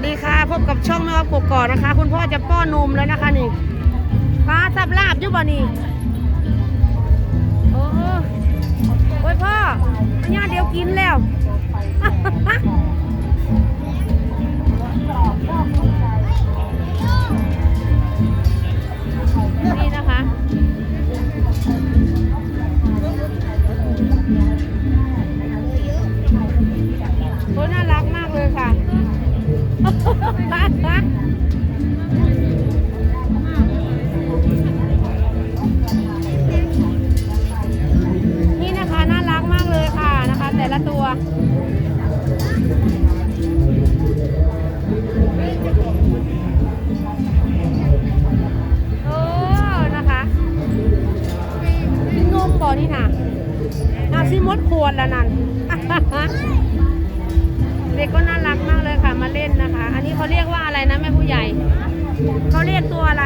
วัสดีค่ะ พบกับช่องแม่ออฟกกอกนะคะ คุณพ่อจะป้อนนมแล้วนะคะนี่ฟ้าสับลาบยุบ่นี่โอ้โอ้ยพ่ออันนี้เดี๋ยวกินแล้ว เด็กก็น่ารักมากเลยค่ะมาเล่นนะคะ อันนี้เขาเรียกว่าอะไรนะแม่ผู้ใหญ่เขาเรียกตัวอะไร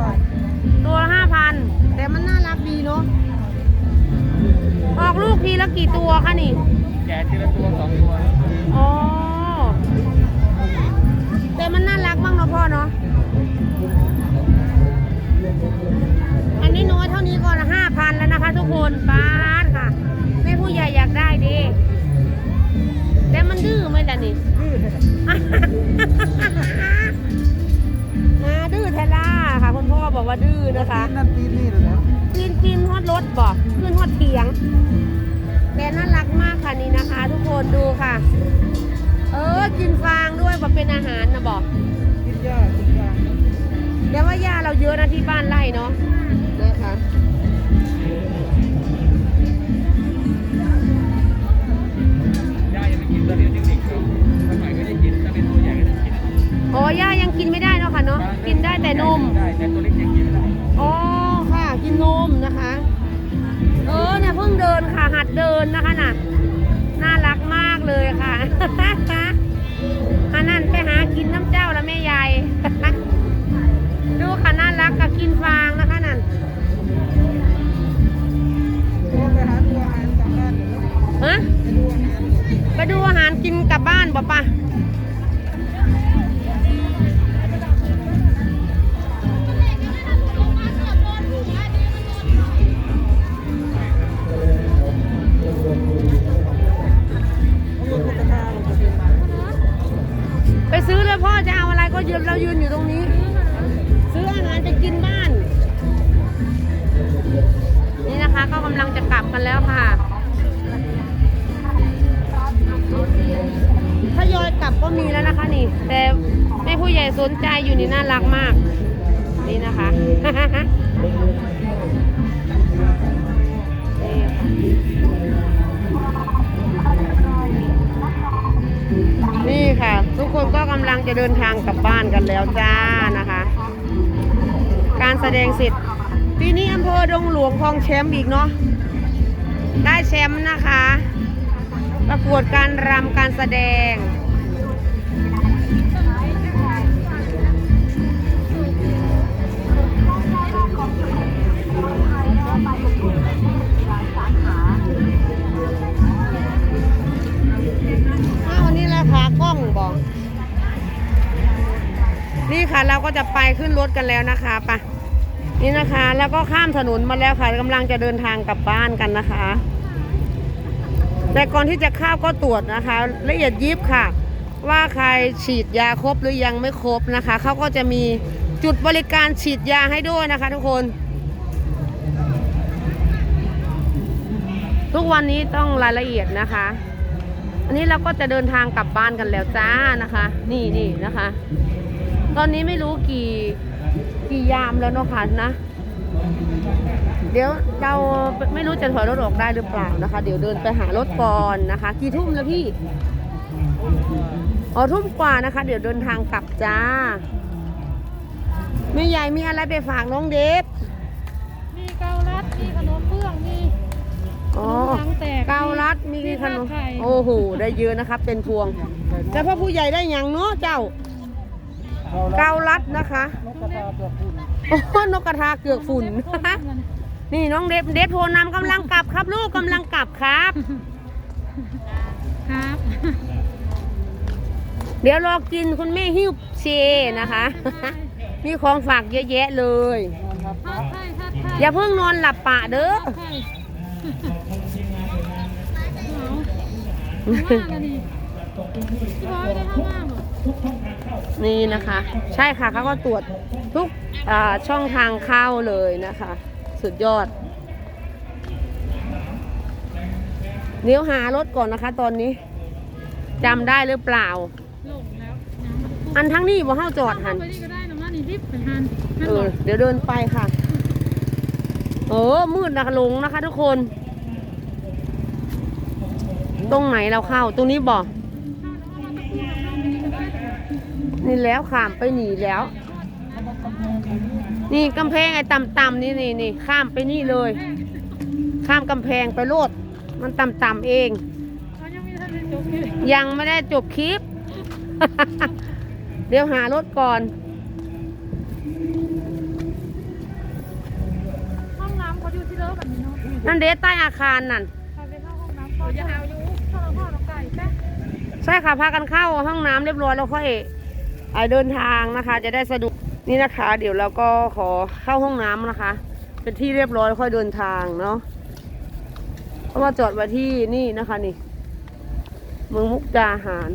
พ่อตัวละห้าพันแต่มันน่ารักดีเนาะออกลูกทีละกี่ตัวคะนี่ แกะทีละตัวสองตัว อ๋อ แต่มันน่ารักมากเนาะพ่อเนาะ อันนี้น้อยเท่านี้ก่อนห้าพันแล้วนะคะทุกคนป้าดค่ะแม่ผู้ใหญ่อยากได้ดี แต่มันดื้อไหมล่ะนี่ ดรถบอกขึ้นฮอดเถียง แต่น่ารักมากค่ะนี่นะคะ ทุกคนดูค่ะ เออกินฟางด้วยบอกเป็นอาหารนะบอกกินหญ้ากินฟางเดี๋ยวว่าหญ้าเราเยอะนะที่บ้านไร่เนาะนะคะหญ้ายังไม่กินตอนนี้ยังเด็กอยู่สมัยก็ได้กินถ้าเป็นตัวใหญ่ก็ได้กินอ๋อหญ้ายังกินไม่ได้เนาะค่ะเนาะกินได้แต่นมได้แต่ตัวเล็กยังกินไม่ได้อ๋อค่ะกินนมนะคะเออเนี่ยเพิ่งเดินค่ะ หัดเดินนะคะน่ะ น่ารักมากเลยค่ะอันนั้นไปหากินน้ำเจ้าแล้วแม่ยายารักมาก นี่นะคะนี่ค่ะ ทุกคนก็กำลังจะเดินทางกลับบ้านกันแล้วจ้านะคะ การแสดงเสร็จปีนี้อำเภอดงหลวงครองแชมป์อีกเนาะได้แชมป์นะคะ ประกวดการรำการแสดง เราก็จะไปขึ้นรถกันแล้วนะคะไปะนี่นะคะ แล้วก็ข้ามถนนมาแล้วค่ะกำลังจะเดินทางกลับบ้านกันนะคะ แต่ก่อนที่จะเข้าก็ตรวจนะคะ ละเอียดยิบค่ะ ว่าใครฉีดยาครบหรือยังไม่ครบนะคะเขาก็จะมีจุดบริการฉีดยาให้ด้วยนะคะ ทุกคน ทุกวันนี้ต้องรายละเอียดนะคะ อันนี้เราก็จะเดินทางกลับบ้านกันแล้วจ้านะคะ นี่นี่นะคะ ตอนนี้ไม่รู้กี่กี่ยามแล้วเนาะค่ะนะ เดี๋ยวเราไม่รู้จะถอยรถออกได้หรือเปล่านะคะ เดี๋ยวเดินไปหารถก่อนนะคะ กี่ทุ่มแล้วพี่อ๋อทุ่มกว่านะคะ เดี๋ยวเดินทางกลับจ้าแม่ใหญ่มีอะไรไปฝากน้องเดฟมีเกาลัด มีขนมเบื้อง มีอ๋อขนมถังแตกเกาลัด มีขนมไข่โอ้โห ได้เยอะนะครับ เป็นพวง แต่พ่อผู้ใหญ่ได้อย่างเนาะเจ้า เกาลัดนะคะนกกระทาตัวคุณโอ้นกกระทาเกือกฝุ่นนี่น้องเดฟเดฟโทรนำกำลังกลับครับ ลูกกำลังกลับครับ ครับ เดี๋ยวรอกินคุณแม่หิ้วเชนะคะ มีของฝากเยอะแยะเลยทอดไข่ทอดไข่อย่าเพิ่งนอนหลับปะเด้อทอดไข่เอาว่าแล้วนี่พี่บอยได้เข้าบ้างเหรอ นี่นะคะ ใช่ค่ะเขาก็ตรวจทุกอ่าช่องทางเข้าเลยนะคะ สุดยอดเดี๋ยวหารถก่อนนะคะ ตอนนี้จำได้หรือเปล่าหลงแล้วยังไม่ได้อันทั้งนี้ว่าเฮาจอดหันเข้าไปนี่ก็ได้นะมานี่รีบไปหันหันเอก่ออนเดี๋ยวเดินไปค่ะเออมืดนะคะหลงนะคะ ทุกคน ตรงไหนเราเข้า ตรงนี้บอก นี่แล้วข้ามไปหนีแล้ว นี่กำแพงไอ้ต่ำๆนี่นี่นี่ข้ามไปนี่เลย ข้ามกำแพงไปโลด มันต่ำๆเองเขายังไม่ทันได้จบเลยยังไม่ได้จบคลิป เดี๋ยวหารถก่อน ห้องน้ำเขาอยู่ที่เลิฟแบบนี้เนาะนั่นเดทใต้อาคารนั่นใครไปเข้าห้องน้ำเขาจะเอาอยู่เข้าแล้วพ่อน้องไก่แป๊ะใช่ค่ะพากันเข้าห้องน้ำเรียบร้อยแล้วค่อย เอ่อเดินทางนะคะ จะได้สะดวกนี่นะคะ เดี๋ยวเราก็ขอเข้าห้องน้ำนะคะ เป็นที่เรียบร้อยค่อยเดินทางเนาะเพราะว่าจอดไว้ที่นี่นะคะนี่เมืองมุกดาหาร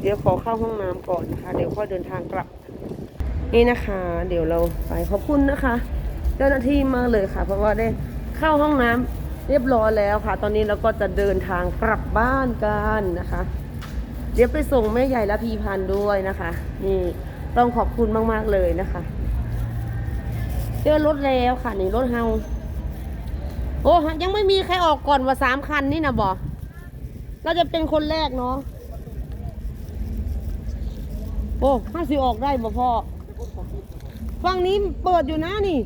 เดี๋ยวขอเข้าห้องน้ำก่อนนะคะ เดี๋ยวค่อยเดินทางกลับ นี่นะคะ เดี๋ยวเราไปขอบคุณนะคะ เจ้าหน้าที่มาเลยค่ะ เพราะว่าได้เข้าห้องน้ำ เรียบร้อยแล้วค่ะ ตอนนี้เราก็จะเดินทางกลับบ้านกันนะคะ เดี๋ยวไปส่งแม่ใหญ่และพีพันด้วยนะคะ นี่ต้องขอบคุณมาก ๆ เลยนะคะเจอรถแล้วค่ะ นี่รถเฮาโอ้ยังไม่มีใครออกก่อนว่าสามคันนี่นะบอเราจะเป็นคนแรกเนาะโอ้ห้าสิออกได้บ่พ่อฝั่งนี้เปิดอยู่นะนี่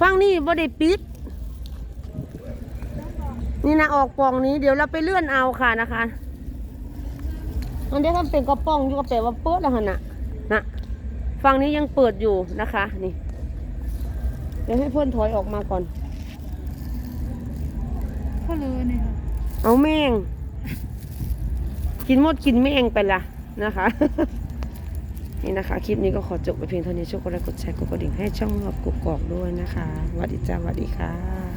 ฟังนี่บ่ได้ปิด นี่นะออกปล่องนี้เดี๋ยวเราไปเลื่อนเอาค่ะนะคะอันนี้ทำเป็นกระป๋องอยู่ก็แปลว่าเปิดแล้วหั่นน่ะนะฟังนี้ยังเปิดอยู่นะคะ นี่ เดี๋ยวให้เพื่อนถอยออกมาก่อนก็เลยนี่ค่ะเอาแมงกินหมดกินแมงไปละนะคะนี่นะคะ คลิปนี้ก็ขอจบไปเพียงเท่านี้ช่วยกดไลค์กดแชร์กดกระดิ่งให้ช่องรอบกุกกอกด้วยนะคะสวัสดีจ้าสวัสดีค่ะ